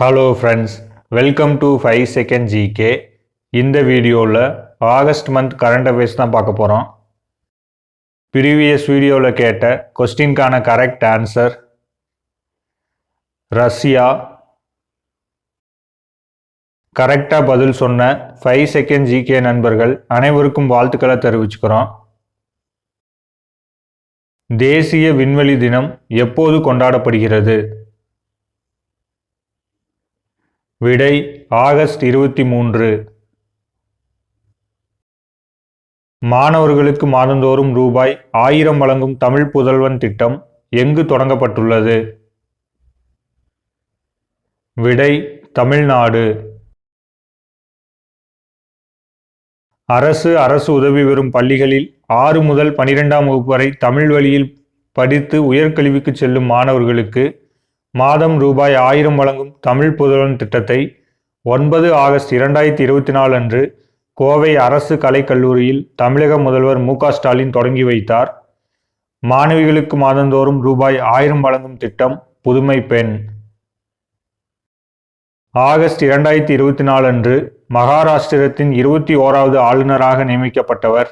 Hello friends welcome to five second GK இந்த வீடியோவில் August month current affairs தான் பார்க்க போகிறோம் ப்ரீவியஸ் வீடியோவில் கேட்ட கொஸ்டின்கான கரெக்ட் ஆன்சர் ரஷ்யா. கரெக்டாக பதில் சொன்ன ஃபைவ் செகண்ட் ஜிகே நண்பர்கள் அனைவருக்கும் வாழ்த்துக்களை தெரிவிச்சுக்கிறோம். தேசிய விண்வெளி தினம் எப்போது கொண்டாடப்படுகிறது? விடை ஆகஸ்ட் இருபத்தி மூன்று. மாணவர்களுக்கு மாதந்தோறும் ரூபாய் ஆயிரம் வழங்கும் தமிழ் புதல்வன் திட்டம் எங்கு தொடங்கப்பட்டுள்ளது? விடை தமிழ்நாடு. அரசு அரசு உதவி பெறும் பள்ளிகளில் ஆறு முதல் பனிரெண்டாம் வகுப்பு வரை தமிழ் வழியில் படித்து உயர்கல்விக்கு செல்லும் மாணவர்களுக்கு மாதம் ரூபாய் ஆயிரம் வழங்கும் தமிழ் புதல்வன் திட்டத்தை ஒன்பது ஆகஸ்ட் இரண்டாயிரத்தி இருபத்தி நாலு அன்று கோவை அரசு கலைக்கல்லூரியில் தமிழக முதல்வர் மு ஸ்டாலின் தொடங்கி வைத்தார். மாணவிகளுக்கு மாதந்தோறும் ரூபாய் ஆயிரம் வழங்கும் திட்டம் புதுமை பெண். ஆகஸ்ட் இரண்டாயிரத்தி இருபத்தி நாலு அன்று மகாராஷ்டிரத்தின் இருபத்தி ஓராவது ஆளுநராக நியமிக்கப்பட்டவர்.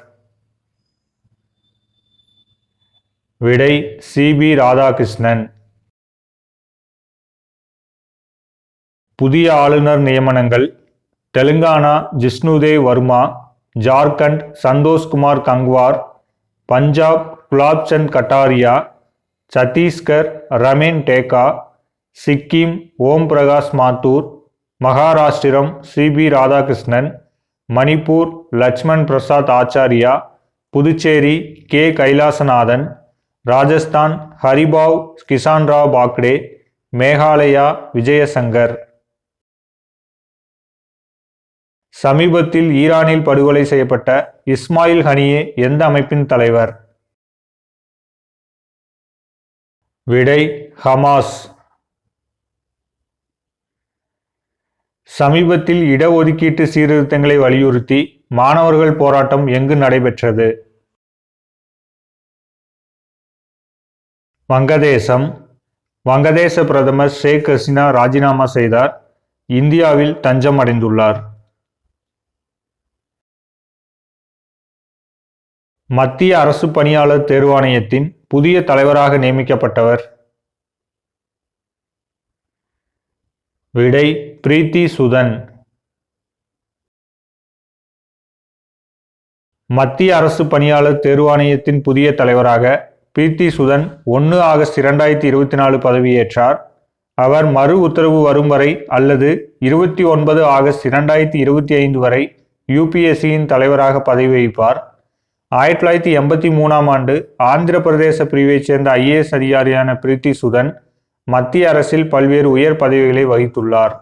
விடை சிபி ராதாகிருஷ்ணன். புதிய ஆளுநர் நியமனங்கள் தெலுங்கானா ஜிஷ்ணுதே வர்மா ஜார்க்கண்ட் சந்தோஷ்குமார் கங்வார் பஞ்சாப் குலாப்சந்த் கட்டாரியா சத்தீஸ்கர் ரமேன் டேகா சிக்கிம் ஓம் பிரகாஷ் மாத்தூர் மகாராஷ்டிரம் C P Radhakrishnan Manipur Lakshman Prasad Acharya Puducherry K Kailashnathan Rajasthan Haribhau Kisanrao Bagde Meghalaya Vijayashankar. சமீபத்தில் ஈரானில் படுகொலை செய்யப்பட்ட இஸ்மாயில் ஹனியே எந்த அமைப்பின் தலைவர்? விடை ஹமாஸ். சமீபத்தில் இடஒதுக்கீட்டு சீர்திருத்தங்களை வலியுறுத்தி மாணவர்கள் போராட்டம் எங்கு நடைபெற்றது? வங்கதேசம். வங்கதேச பிரதமர் ஷேக் ஹசீனா ராஜினாமா செய்தார். இந்தியாவில் தஞ்சம் அடைந்துள்ளார். மத்திய அரசு பணியாளர் தேர்வாணையத்தின் புதிய தலைவராக நியமிக்கப்பட்டவர். விடை பிரீத்தி சுதன். மத்திய அரசு பணியாளர் தேர்வாணையத்தின் புதிய தலைவராக பிரீத்தி சுதன் ஒன்று ஆகஸ்ட் இரண்டாயிரத்தி இருபத்தி நாலு பதவியேற்றார் அவர் மறு உத்தரவு வரும் வரை அல்லது இருபத்தி ஒன்பது ஆகஸ்ட் இரண்டாயிரத்தி இருபத்தி ஐந்து வரை யூபிஎஸ்சியின் தலைவராக பதவி வகிப்பார். ஆயிரத்தி தொள்ளாயிரத்தி எண்பத்தி மூணாம் ஆண்டு ஆந்திர பிரதேச பிரிவைச் சேர்ந்த ஐஏஎஸ் அதிகாரியான பிரீத்தி சுதன் மத்திய அரசில் பல்வேறு உயர் பதவிகளை வகித்துள்ளார்.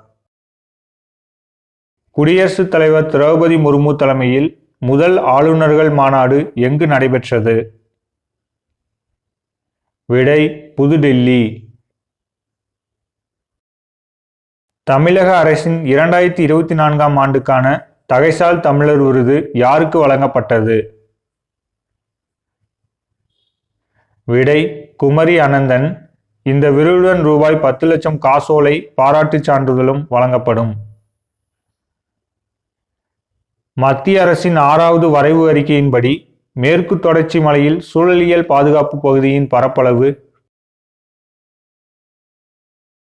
குடியரசுத் தலைவர் திரௌபதி முர்மு தலைமையில் முதல் ஆளுநர்கள் மாநாடு எங்கு நடைபெற்றது? விடை புதுடில்லி. தமிழக அரசின் இரண்டாயிரத்தி இருபத்தி நான்காம் ஆண்டுக்கான தகைசால் தமிழர் விருது யாருக்கு வழங்கப்பட்டது? விடை குமரி அனந்தன். இந்த விருதுடன் ரூபாய் பத்து லட்சம் காசோலை பாராட்டுச் சான்றிதழும் வழங்கப்படும். மத்திய அரசின் ஆறாவது வரைவு அறிக்கையின்படி மேற்கு தொடர்ச்சி மலையில் சூழலியல் பாதுகாப்பு பகுதியின் பரப்பளவு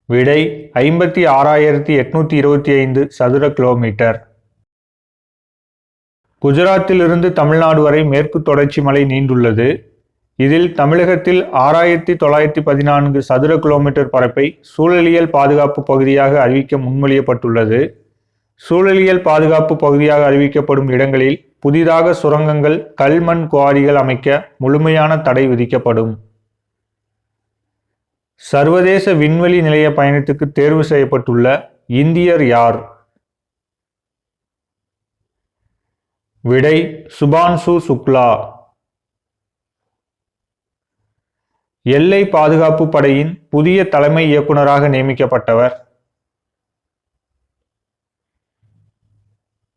விடை ஐம்பத்தி ஆறாயிரத்தி எட்நூத்தி இருபத்தி ஐந்து சதுர கிலோமீட்டர். குஜராத்திலிருந்து தமிழ்நாடு வரை மேற்கு தொடர்ச்சி மலை நீண்டுள்ளது. இதில் தமிழகத்தில் ஆறாயிரத்தி தொள்ளாயிரத்தி பதினான்கு சதுர கிலோமீட்டர் பரப்பை சூழலியல் பாதுகாப்பு பகுதியாக அறிவிக்க முன்மொழியப்பட்டுள்ளது. சூழலியல் பாதுகாப்பு பகுதியாக அறிவிக்கப்படும் இடங்களில் புதிதாக சுரங்கங்கள் கல்மண் குவாரிகள் அமைக்க முழுமையான தடை விதிக்கப்படும். சர்வதேச விண்வெளி நிலைய பயணத்துக்கு தேர்வு செய்யப்பட்டுள்ள இந்தியர் யார்? விடை சுபான்சு சுக்லா. எல்லை பாதுகாப்பு படையின் புதிய தலைமை இயக்குநராக நியமிக்கப்பட்டவர்.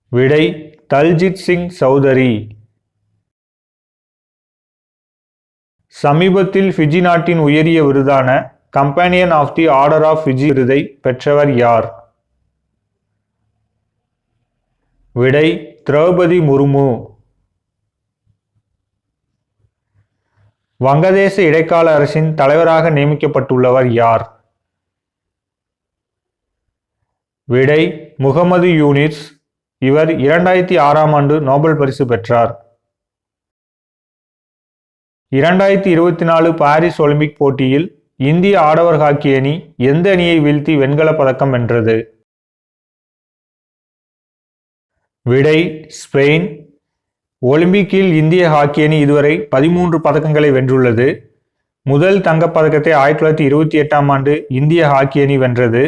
விடை தல்ஜித் சிங் சௌதரி. சமீபத்தில் ஃபிஜி நாட்டின் உயரிய விருதான companion of the order of Fiji விருதை பெற்றவர் யார்? விடை திரௌபதி முர்மு. வங்கதேச இடைக்கால அரசின் தலைவராக நியமிக்கப்பட்டுள்ளவர் யார்? விடை முகமது யூனிஸ். இவர் இரண்டாயிரத்தி ஆறாம் ஆண்டு நோபல் பரிசு பெற்றார். இரண்டாயிரத்தி இருபத்தி நாலு பாரிஸ் ஒலிம்பிக் போட்டியில் இந்திய ஆடவர் ஹாக்கி அணி எந்த அணியை வீழ்த்தி வெண்கலப் பதக்கம் வென்றது? விடை ஸ்பெயின். ஒலிம்பிக்கில் இந்திய ஹாக்கி அணி இதுவரை பதிமூன்று பதக்கங்களை வென்றுள்ளது. முதல் தங்கப்பதக்கத்தை ஆயிரத்தி தொள்ளாயிரத்தி இருபத்தி எட்டாம் ஆண்டு இந்திய ஹாக்கி அணி வென்றது.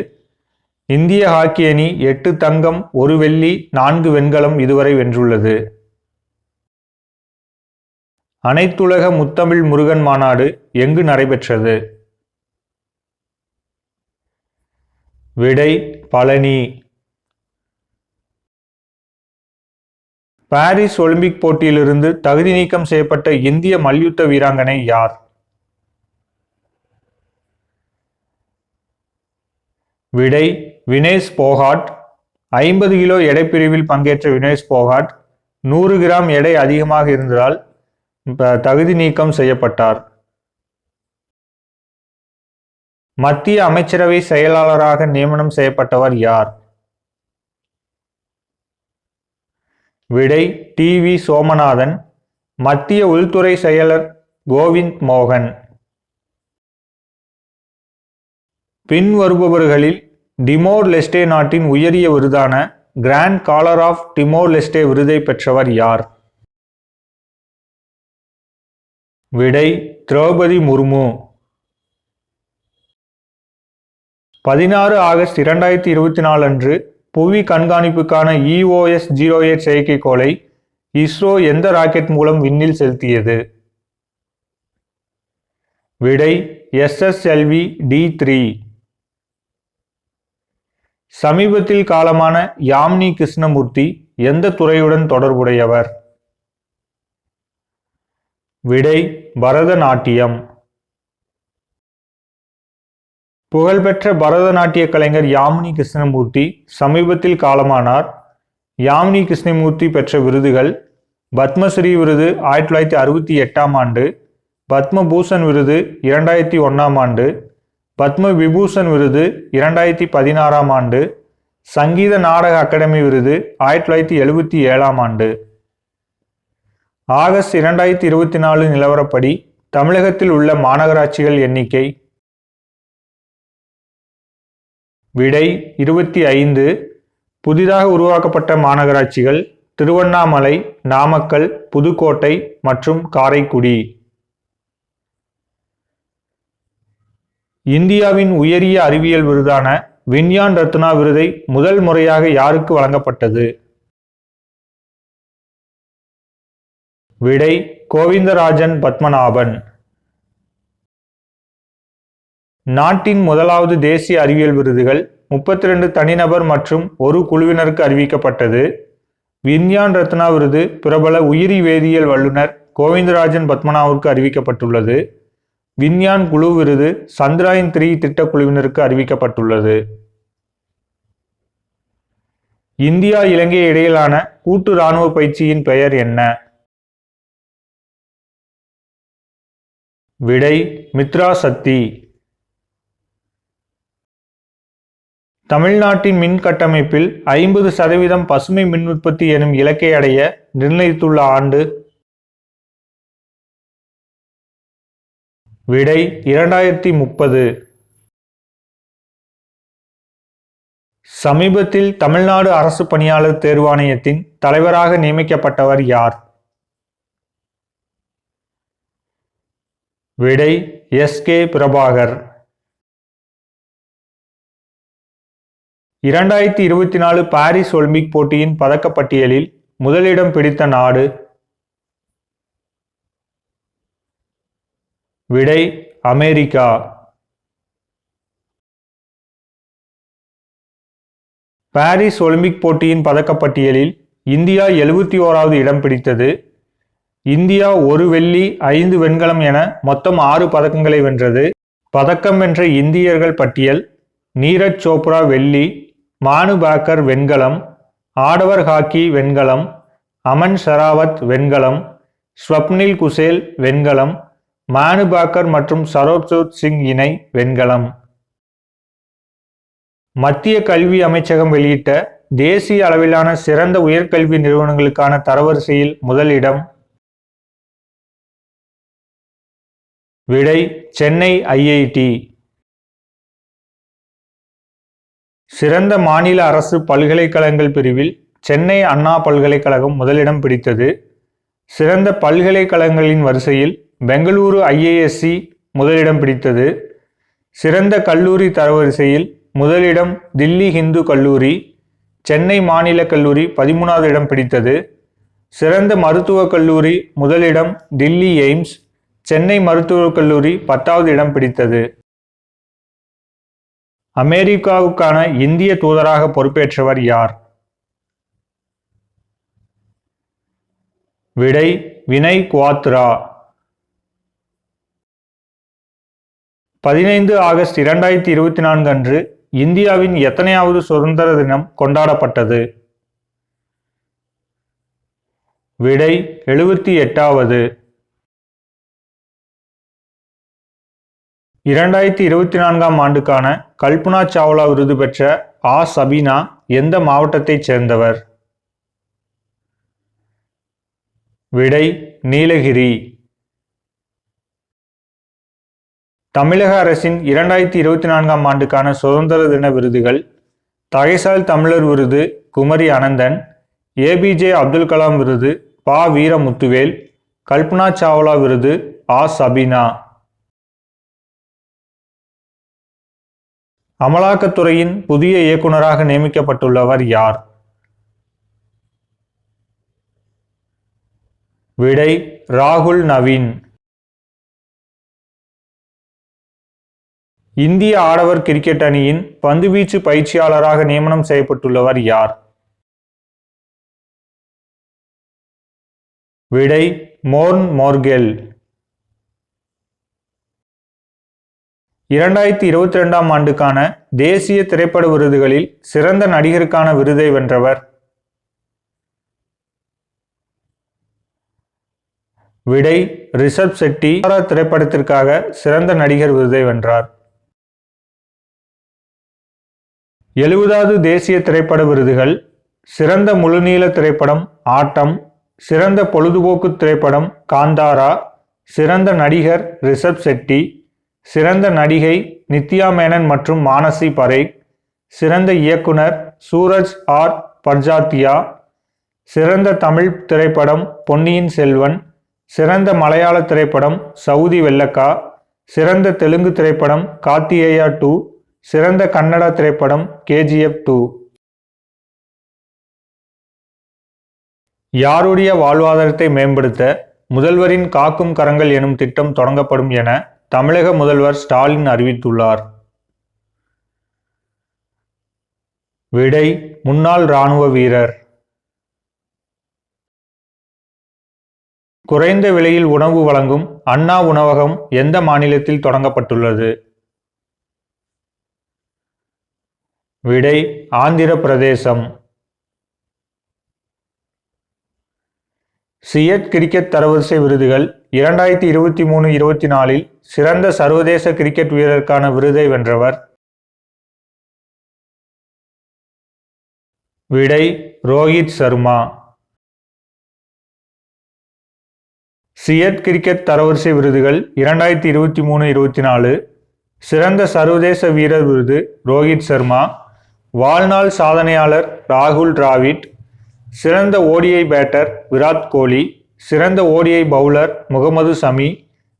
இந்திய ஹாக்கி அணி எட்டு தங்கம் ஒரு வெள்ளி நான்கு வெண்கலம் இதுவரை வென்றுள்ளது. அனைத்துலக முத்தமிழ் முருகன் மாநாடு எங்கு நடைபெற்றது? விடை பழனி. பாரிஸ் ஒலிம்பிக் போட்டியிலிருந்து தகுதி நீக்கம் செய்யப்பட்ட இந்திய மல்யுத்த வீராங்கனை யார்? விடை வினேஷ் போகாட். ஐம்பது கிலோ எடைப்பிரிவில் பங்கேற்ற வினேஷ் போகாட். நூறு கிராம் எடை அதிகமாக இருந்ததால் தகுதி நீக்கம் செய்யப்பட்டார். மத்திய அமைச்சரவை செயலாளராக நியமனம் செய்யப்பட்டவர் யார்? விடை டி வி சோமநாதன் மத்திய உள்துறை செயலர் கோவிந்த் மோகன். பின்வருபவர்களில் டிமோர் லெஸ்டே நாட்டின் உயரிய விருதான grand collar of Timor Leste விருதை பெற்றவர் யார்? விடை திரௌபதி முர்மு. பதினாறு ஆகஸ்ட் இரண்டாயிரத்தி இருபத்தி நாலு அன்று புவி கண்காணிப்புக்கான இஓஎஸ் ஜீரோ எயிட் செயற்கைக்கோளை இஸ்ரோ எந்த ராக்கெட் மூலம் விண்ணில் செலுத்தியது? விடை எஸ்எஸ்எல்வி டி த்ரீ சமீபத்தில் காலமான யாம்னி கிருஷ்ணமூர்த்தி எந்த துறையுடன் தொடர்புடையவர்? விடை பரதநாட்டியம். புகழ்பெற்ற பரதநாட்டிய கலைஞர் யாமினி கிருஷ்ணமூர்த்தி சமீபத்தில் காலமானார். யாமினி கிருஷ்ணமூர்த்தி பெற்ற விருதுகள் பத்மஸ்ரீ விருது ஆயிரத்தி தொள்ளாயிரத்தி அறுபத்தி எட்டாம் ஆண்டு பத்மபூஷன் விருது இரண்டாயிரத்தி ஒன்றாம் ஆண்டு பத்ம விபூஷன் விருது இரண்டாயிரத்தி பதினாறாம் ஆண்டு சங்கீத நாடக அகாடமி விருது ஆயிரத்தி தொள்ளாயிரத்தி எழுபத்தி ஏழாம் ஆண்டு. ஆகஸ்ட் இரண்டாயிரத்தி இருபத்தி நாலு நிலவரப்படி தமிழகத்தில் உள்ள மாநகராட்சிகள் எண்ணிக்கை விடை இருபத்தி ஐந்து. புதிதாக உருவாக்கப்பட்ட மாநகராட்சிகள் திருவண்ணாமலை நாமக்கல் புதுக்கோட்டை மற்றும் காரைக்குடி. இந்தியாவின் உயரிய அறிவியல் விருதான விஞ்ஞான் ரத்னா விருதை முதல் முறையாக யாருக்கு வழங்கப்பட்டது? விடை கோவிந்தராஜன் பத்மநாபன். நாட்டின் முதலாவது தேசிய அறிவியல் விருதுகள் முப்பத்தி ரெண்டு தனிநபர் மற்றும் ஒரு குழுவினருக்கு அறிவிக்கப்பட்டது. விஞ்ஞான் ரத்னா விருது பிரபல உயிரி வேதியியல் வல்லுநர் கோவிந்தராஜன் பத்மநாபுக்கு அறிவிக்கப்பட்டுள்ளது. விஞ்ஞான் குழு விருது சந்திராயன் த்ரீ திட்டக்குழுவினருக்கு அறிவிக்கப்பட்டுள்ளது. இந்தியா இலங்கை இடையிலான கூட்டு இராணுவ பயிற்சியின் பெயர் என்ன? விடை மித்ரா சக்தி. தமிழ்நாட்டின் மின் கட்டமைப்பில் ஐம்பது சதவீதம் பசுமை மின் உற்பத்தி எனும் இலக்கை அடைய நிர்ணயித்துள்ள ஆண்டு. விடை இரண்டாயிரத்தி முப்பது. சமீபத்தில் தமிழ்நாடு அரசு பணியாளர் தேர்வாணையத்தின் தலைவராக நியமிக்கப்பட்டவர் யார்? விடை எஸ் கே பிரபாகர். இரண்டாயிரத்தி இருபத்தி நாலு பாரிஸ் ஒலிம்பிக் போட்டியின் பதக்கப்பட்டியலில் முதலிடம் பிடித்த நாடு விடை அமெரிக்கா. பாரிஸ் ஒலிம்பிக் போட்டியின் பதக்கப்பட்டியலில் இந்தியா எழுபத்தி ஓராவது இடம் பிடித்தது. இந்தியா ஒரு வெள்ளி ஐந்து வெண்கலம் என மொத்தம் ஆறு பதக்கங்களை வென்றது. பதக்கம் வென்ற இந்தியர்கள் பட்டியல் நீரஜ் சோப்ரா வெள்ளி மானுபாக்கர் வெண்கலம் ஆடவர் ஹாக்கி வெண்கலம் அமன் ஷராவத் வெண்கலம் ஸ்வப்னில் குசேல் வெண்கலம் மானுபாக்கர் மற்றும் சரோஜோத் சிங் இணை வெண்கலம். மத்திய கல்வி அமைச்சகம் வெளியிட்ட தேசிய அளவிலான சிறந்த உயர்கல்வி நிறுவனங்களுக்கான தரவரிசையில் முதலிடம் விடை சென்னை ஐஐடி. சிறந்த மாநில அரசு பல்கலைக்கழகங்கள் பிரிவில் சென்னை அண்ணா பல்கலைக்கழகம் முதலிடம் பிடித்தது. சிறந்த பல்கலைக்கழகங்களின் வரிசையில் பெங்களூரு ஐஏஎஸ்சி முதலிடம் பிடித்தது. சிறந்த கல்லூரி தரவரிசையில் முதலிடம் தில்லி ஹிந்து கல்லூரி சென்னை மாநில கல்லூரி பதிமூணாவது இடம் பிடித்தது. சிறந்த மருத்துவக் கல்லூரி முதலிடம் தில்லி எய்ம்ஸ் சென்னை மருத்துவக் கல்லூரி பத்தாவது இடம் பிடித்தது. அமெரிக்காவுக்கான இந்திய தூதராக பொறுப்பேற்றவர் யார்? விடை வினய் குவாத்ரா. பதினைந்து ஆகஸ்ட் இரண்டாயிரத்தி இருபத்தி நான்கு அன்று இந்தியாவின் எத்தனையாவது சுதந்திர தினம் கொண்டாடப்பட்டது? விடை எழுபத்தி எட்டாவது. இரண்டாயிரத்தி இருபத்தி நான்காம் ஆண்டுக்கான கல்பனா சாவ்லா விருது பெற்ற ஆ. சபீனா எந்த மாவட்டத்தைச் சேர்ந்தவர்? விடை நீலகிரி. தமிழக அரசின் இரண்டாயிரத்தி இருபத்தி நான்காம் ஆண்டுக்கான சுதந்திர தின விருதுகள் தகைசால் தமிழர் விருது குமரி அனந்தன் ஏபிஜே அப்துல் கலாம் விருது பா. வீரமுத்துவேல் கல்பனா சாவ்லா விருது ஆ. சபீனா. அமலாக்கத்துறையின் புதிய இயக்குநராக நியமிக்கப்பட்டுள்ளவர் யார்? விடை ராகுல் நவீன். இந்திய ஆடவர் கிரிக்கெட் அணியின் பந்துவீச்சு பயிற்சியாளராக நியமனம் செய்யப்பட்டுள்ளவர் யார்? விடை மோர்ன் மோர்கெல். இரண்டாயிரத்தி இருபத்தி ரெண்டாம் ஆண்டுக்கான தேசிய திரைப்பட விருதுகளில் சிறந்த நடிகருக்கான விருதை வென்றவர். விடை ரிஷப் செட்டி. திரைப்படத்திற்காக சிறந்த நடிகர் விருதை வென்றார். எழுபதாவது தேசிய திரைப்பட விருதுகள் சிறந்த முழுநீள திரைப்படம் ஆட்டம் சிறந்த பொழுதுபோக்கு திரைப்படம் காந்தாரா சிறந்த நடிகர் ரிஷப் செட்டி. சிறந்த நடிகை நித்யா மேனன் மற்றும் மானசி பரேக் சிறந்த இயக்குனர் சூரஜ் ஆர். பர்ஜாத்தியா சிறந்த தமிழ் திரைப்படம் பொன்னியின் செல்வன் சிறந்த மலையாள திரைப்படம் சவுதி வெள்ளக்கா சிறந்த தெலுங்கு திரைப்படம் கார்த்திகேயா டூ சிறந்த கன்னட திரைப்படம் கேஜிஎஃப் டூ. யாருடைய வாழ்வாதாரத்தை மேம்படுத்த முதல்வரின் காக்கும் கரங்கள் எனும் திட்டம் தொடங்கப்படும் என தமிழக முதல்வர் ஸ்டாலின் அறிவித்துள்ளார். விடை முன்னாள் இராணுவ வீரர். குறைந்த விலையில் உணவு வழங்கும் அண்ணா உணவகம் எந்த மாநிலத்தில் தொடங்கப்பட்டுள்ளது? விடை ஆந்திர பிரதேசம் சியட் கிரிக்கெட் தரவரிசை விருதுகள் இரண்டாயிரத்தி இருபத்தி மூணு இருபத்தி நாலில் சிறந்த சர்வதேச கிரிக்கெட் வீரருக்கான விருதை வென்றவர். விடை ரோஹித் சர்மா. சியட் கிரிக்கெட் தரவரிசை விருதுகள் இரண்டாயிரத்தி இருபத்தி மூணு இருபத்தி நாலு. சிறந்த சர்வதேச வீரர் விருது ரோஹித் சர்மா. வாழ்நாள் சாதனையாளர் ராகுல் டிராவிட். சிறந்த ஓடிஐ பேட்டர் விராட் கோலி சிறந்த ஓடிஐ பவுலர் முகமது சமி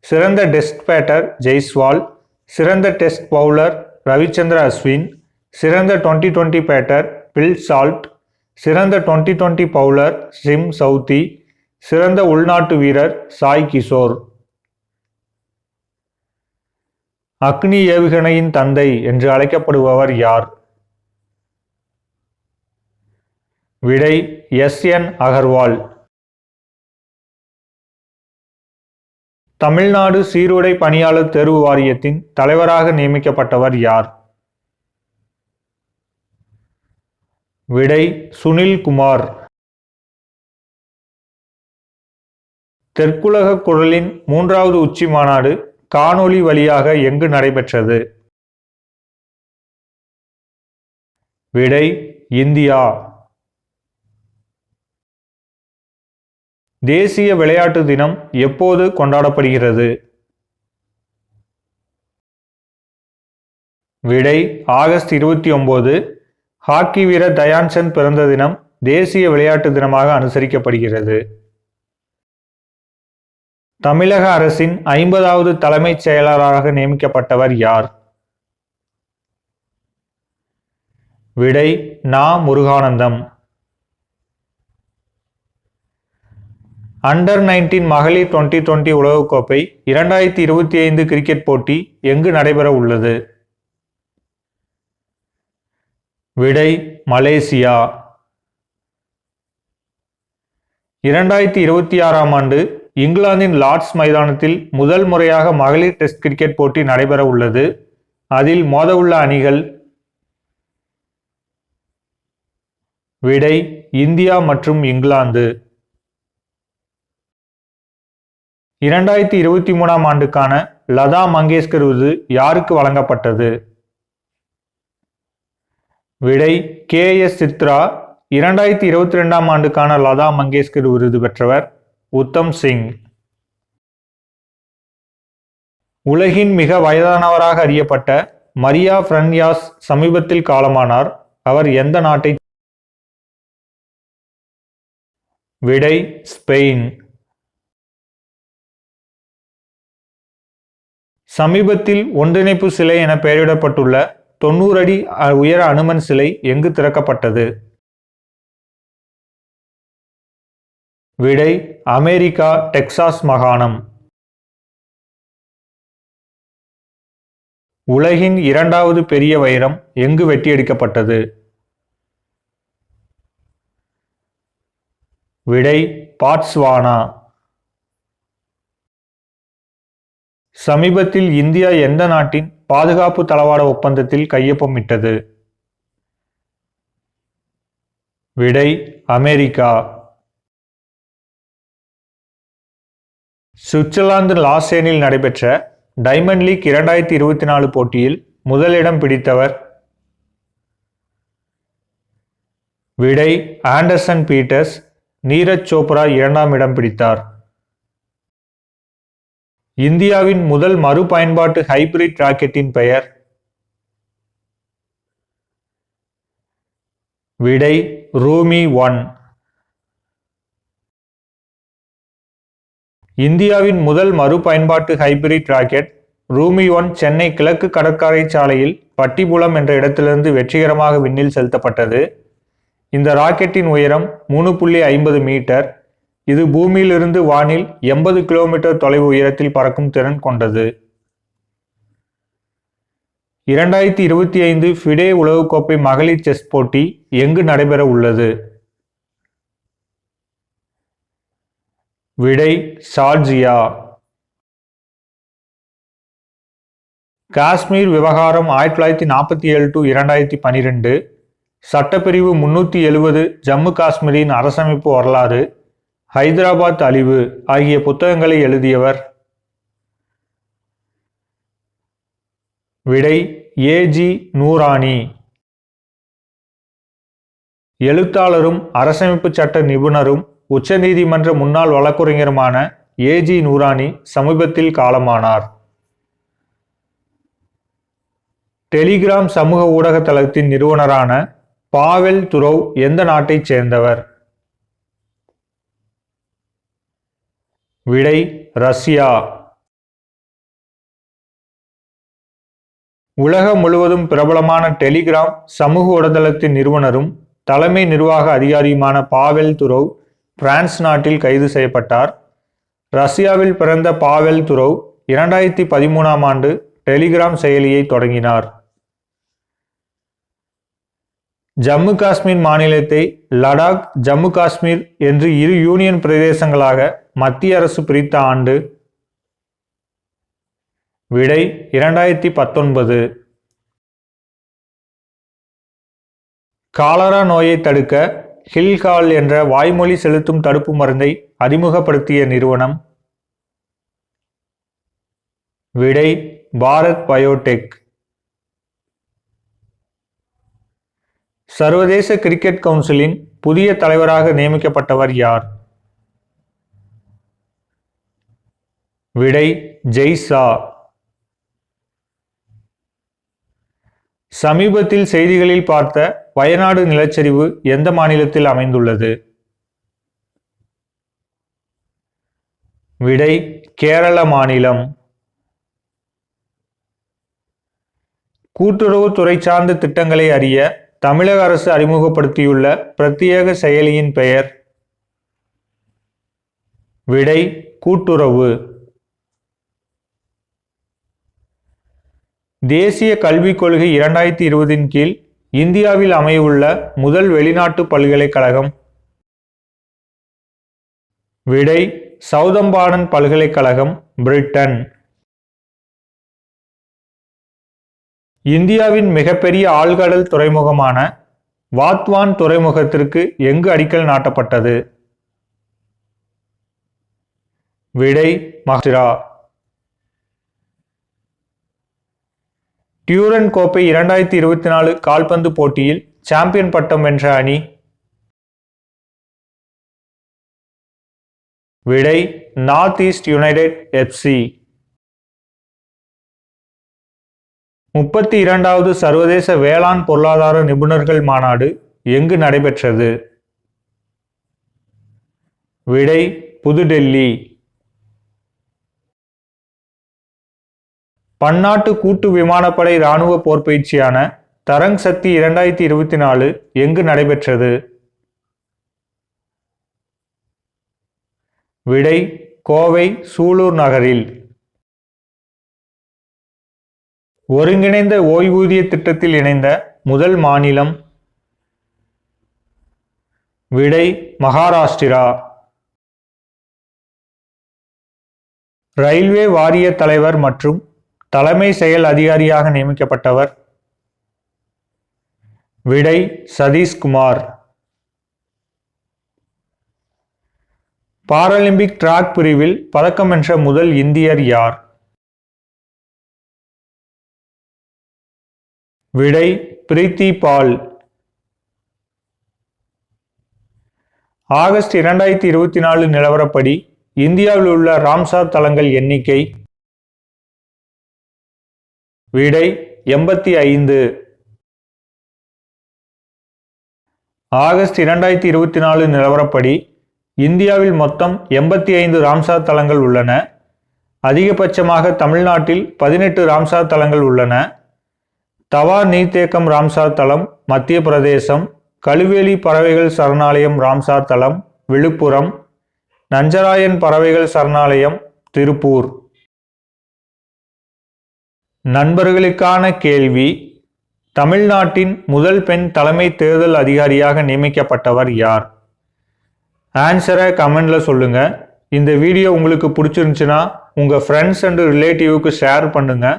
சிறந்த டெஸ்ட் பேட்டர் ஜெய்ஸ்வால் சிறந்த டெஸ்ட் பவுலர் ரவிச்சந்திர அஸ்வின் சிறந்த twenty twenty batter Phil Salt சிறந்த twenty twenty bowler Tim Southee சிறந்த உள்நாட்டு வீரர் சாய் கிஷோர். அக்னி ஏவுகணையின் தந்தை என்று அழைக்கப்படுபவர் யார்? விடை எஸ் என் அகர்வால். தமிழ்நாடு சீருடை பணியாளர் தேர்வு வாரியத்தின் தலைவராக நியமிக்கப்பட்டவர் யார்? விடை சுனில் குமார் தெற்குலக குரலின் மூன்றாவது உச்சி மாநாடு காணொளி வழியாக எங்கு நடைபெற்றது? விடை இந்தியா. தேசிய விளையாட்டு தினம் எப்போது கொண்டாடப்படுகிறது? விடை ஆகஸ்ட் இருபத்தி ஒன்பது ஹாக்கி வீரர் தயான்சந்த் பிறந்த தினம் தேசிய விளையாட்டு தினமாக அனுசரிக்கப்படுகிறது. தமிழக அரசின் ஐம்பதாவது தலைமைச் செயலராக நியமிக்கப்பட்டவர் யார்? விடை நா. முருகானந்தம். அண்டர் நைன்டீன் மகளிர் டுவெண்டி டுவெண்டி உலகக்கோப்பை இரண்டாயிரத்தி இருபத்தி ஐந்து கிரிக்கெட் போட்டி எங்கு நடைபெற உள்ளது? விடை மலேசியா. இரண்டாயிரத்தி இருபத்தி ஆறாம் ஆண்டு இங்கிலாந்தின் லார்ட்ஸ் மைதானத்தில் முதல் முறையாக மகளிர் டெஸ்ட் கிரிக்கெட் போட்டி நடைபெற உள்ளது. அதில் மோதவுள்ள அணிகள் விடை இந்தியா மற்றும் இங்கிலாந்து. இரண்டாயிரத்தி இருபத்தி மூணாம் ஆண்டுக்கான லதா மங்கேஷ்கர் விருது யாருக்கு வழங்கப்பட்டது? விடை கே. எஸ். சித்ரா இரண்டாயிரத்தி இருபத்தி ரெண்டாம் ஆண்டுக்கான லதா மங்கேஷ்கர் விருது பெற்றவர் உத்தம் சிங். உலகின் மிக வயதானவராக அறியப்பட்ட மரியா ஃப்ரன்யாஸ் சமீபத்தில் காலமானார். அவர் எந்த நாட்டை விடை ஸ்பெயின். சமீபத்தில் ஒன்றிணைப்பு சிலை என பெயரிடப்பட்டுள்ள தொண்ணூறு அடி உயர அனுமன் சிலை எங்கு திறக்கப்பட்டது? விடை அமெரிக்கா டெக்சாஸ் மாகாணம். உலகின் இரண்டாவது பெரிய வைரம் எங்கு வெட்டியெடுக்கப்பட்டது? விடை பாட்ஸ்வானா. சமீபத்தில் இந்தியா எந்த நாட்டின் பாதுகாப்பு தளவாட ஒப்பந்தத்தில் கையொப்பமிட்டது விடை அமெரிக்கா. சுவிட்சர்லாந்து லாசேனில் நடைபெற்ற டைமண்ட் லீக் இரண்டாயிரத்தி இருபத்தி நாலு போட்டியில் முதலிடம் பிடித்தவர் விடை ஆண்டர்சன் பீட்டர்ஸ். நீரஜ் சோப்ரா இரண்டாம் இடம் பிடித்தார். இந்தியாவின் முதல் மறுபயன்பாட்டு ஹைபிரிட் ராக்கெட்டின் பெயர் விடை ரூமி ஒன் இந்தியாவின் முதல் மறுபயன்பாட்டு hybrid rocket Rhumi one Chennai கிழக்கு கடற்கரை சாலையில் பட்டிபுலம் என்ற இடத்திலிருந்து வெற்றிகரமாக விண்ணில் செலுத்தப்பட்டது. இந்த ராக்கெட்டின் உயரம் மூணு புள்ளி ஐம்பது மீட்டர். இது பூமியிலிருந்து வானில் எண்பது கிலோமீட்டர் தொலைவு உயரத்தில் பறக்கும் திறன் கொண்டது. இரண்டாயிரத்தி இருபத்தி ஐந்து ஃபிடே உலகக்கோப்பை மகளிர் செஸ் போட்டி எங்கு நடைபெற உள்ளது? விடை சார்ஜியா காஷ்மீர் விவகாரம் ஆயிரத்தி தொள்ளாயிரத்தி நாற்பத்தி ஏழு டு இரண்டாயிரத்தி பனிரெண்டு. சட்டப்பிரிவு முன்னூற்றி எழுபது ஜம்மு காஷ்மீரின் அரசமைப்பு வரலாறு. ஹைதராபாத் அழிவு ஆகிய புத்தகங்களை எழுதியவர் விடை ஏஜி நூரானி எழுத்தாளரும் அரசமைப்பு சட்ட நிபுணரும் உச்சநீதிமன்ற முன்னாள் வழக்குரைஞருமான ஏஜி நூரானி சமீபத்தில் காலமானார். டெலிகிராம் சமூக ஊடக தளத்தின் நிறுவனரான பாவெல் துரோவ் எந்த நாட்டைச் சேர்ந்தவர்? விடை ரஷ்யா. உலகம் முழுவதும் பிரபலமான டெலிகிராம் சமூக ஊடகத்தின் நிறுவனரும் தலைமை நிர்வாக அதிகாரியுமான பாவெல் துரோவ் பிரான்ஸ் நாட்டில் கைது செய்யப்பட்டார். ரஷ்யாவில் பிறந்த பாவெல் துரோவ் இரண்டாயிரத்தி பதிமூணாம் ஆண்டு டெலிகிராம் செயலியை தொடங்கினார். ஜம்மு காஷ்மீர் மாநிலத்தை லடாக் ஜம்மு காஷ்மீர் என்று இரு யூனியன் பிரதேசங்களாக மத்திய அரசு பிரித்த ஆண்டு விடை இரண்டாயிரத்தி பத்தொன்பது. காலரா நோயை தடுக்க ஹில்கால் என்ற வாய்மொழி செலுத்தும் தடுப்பு மருந்தை அறிமுகப்படுத்திய நிறுவனம் விடை பாரத் பயோடெக். சர்வதேச கிரிக்கெட் கவுன்சிலின் புதிய தலைவராக நியமிக்கப்பட்டவர் யார்? விடை ஜெய்சா சமீபத்தில் செய்திகளில் பார்த்த வயநாடு நிலச்சரிவு எந்த மாநிலத்தில் அமைந்துள்ளது? விடை கேரள மாநிலம். கூட்டுறவுத்துறை சார்ந்த திட்டங்களை அறிய தமிழக அரசு அறிமுகப்படுத்தியுள்ள பிரத்யேக செயலியின் பெயர் விடை கூட்டுறவு. தேசிய கல்விக் கொள்கை இரண்டாயிரத்தி இருபதின் கீழ் இந்தியாவில் அமையவுள்ள முதல் வெளிநாட்டு பல்கலைக்கழகம் விடை சவுதம்பாடன் பல்கலைக்கழகம் பிரிட்டன். இந்தியாவின் மிகப்பெரிய ஆழ்கடல் துறைமுகமான வாத்வான் துறைமுகத்திற்கு எங்கு அடிக்கல் நாட்டப்பட்டது? விடை மஹ்ரா டியூரன் கோப்பை இரண்டாயிரத்தி இருபத்தி நாலு கால்பந்து போட்டியில் சாம்பியன் பட்டம் வென்ற அணி. விடை நார்த் ஈஸ்ட் யுனைடெட் எஃப்சி முப்பத்தி இரண்டாவது சர்வதேச வேளாண் பொருளாதார நிபுணர்கள் மாநாடு எங்கு நடைபெற்றது? விடை புதுடெல்லி. பன்னாட்டு கூட்டு விமானப்படை இராணுவ போர்பயிற்சியான தரங் சக்தி இரண்டாயிரத்தி இருபத்தி நாலு எங்கு நடைபெற்றது? விடை கோவை சூலூர் நகரில். ஒருங்கிணைந்த ஓய்வூதிய திட்டத்தில் இணைந்த முதல் மாநிலம் விடை மகாராஷ்டிரா. ரயில்வே வாரிய தலைவர் மற்றும் தலைமை செயல் அதிகாரியாக நியமிக்கப்பட்டவர் விடை சதீஷ்குமார். பாராலிம்பிக் டிராக் பிரிவில் பதக்கம் வென்ற முதல் இந்தியர் யார்? விடை பிரீத்தி பால். ஆகஸ்ட் இரண்டாயிரத்தி இருபத்தி நாலு நிலவரப்படி இந்தியாவில் உள்ள ராம்சார் தலங்கள் எண்ணிக்கை விடை எண்பத்தி ஐந்து. ஆகஸ்ட் இரண்டாயிரத்தி இருபத்தி நாலு நிலவரப்படி இந்தியாவில் மொத்தம் எண்பத்தி ஐந்து ராம்சார் தலங்கள் உள்ளன. அதிகபட்சமாக தமிழ்நாட்டில் பதினெட்டு ராம்சார் தலங்கள் உள்ளன. தவா நீர்த்தேக்கம் ராம்சார் தலம் மத்திய பிரதேசம் கழுவேலி பறவைகள் சரணாலயம் ராம்சார் தலம் விழுப்புரம் நஞ்சராயன் பறவைகள் சரணாலயம் திருப்பூர். நண்பர்களுக்கான கேள்வி தமிழ்நாட்டின் முதல் பெண் தலைமை தேர்தல் அதிகாரியாக நியமிக்கப்பட்டவர் யார்? ஆன்சரை கமெண்டில் சொல்லுங்கள் இந்த வீடியோ உங்களுக்கு பிடிச்சிருந்துச்சுன்னா உங்கள் ஃப்ரெண்ட்ஸ் அண்டு ரிலேட்டிவுக்கு ஷேர் பண்ணுங்கள்